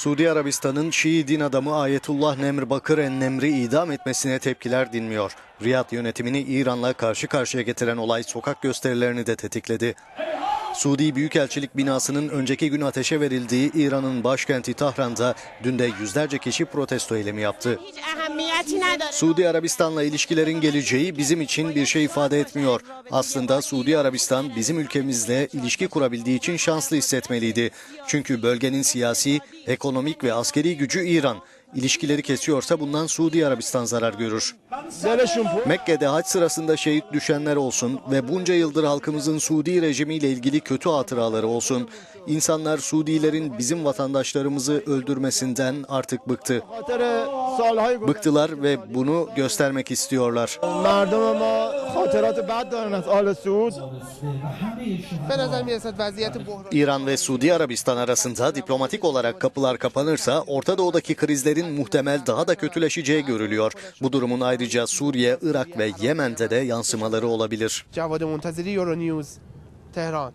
Suudi Arabistan'ın Şii din adamı Ayetullah Nemr Bakır en-Nemr'i idam etmesine tepkiler dinmiyor. Riyad yönetimini İran'la karşı karşıya getiren olay sokak gösterilerini de tetikledi. Suudi Büyükelçilik binasının önceki gün ateşe verildiği İran'ın başkenti Tahran'da dün de yüzlerce kişi protesto eylemi yaptı. Suudi Arabistan'la ilişkilerin geleceği bizim için bir şey ifade etmiyor. Aslında Suudi Arabistan bizim ülkemizle ilişki kurabildiği için şanslı hissetmeliydi. Çünkü bölgenin siyasi, ekonomik ve askeri gücü İran ilişkileri kesiyorsa bundan Suudi Arabistan zarar görür. Mekke'de haç sırasında şehit düşenler olsun ve bunca yıldır halkımızın Suudi rejimiyle ilgili kötü hatıraları olsun. İnsanlar Suudilerin bizim vatandaşlarımızı öldürmesinden artık bıktı. Bıktılar ve bunu göstermek istiyorlar. مردم ما خاطرات بد دارن از آل سعود به نظر میرسد وضعیت بحران İran ve Suudi Arabistan arasında diplomatik olarak kapılar kapanırsa Orta Doğu'daki krizlerin muhtemel daha da kötüleşeceği görülüyor. Bu durumun ayrıca Suriye, Irak ve Yemen'de de yansımaları olabilir. جواد منتظری یورو نیوز تهران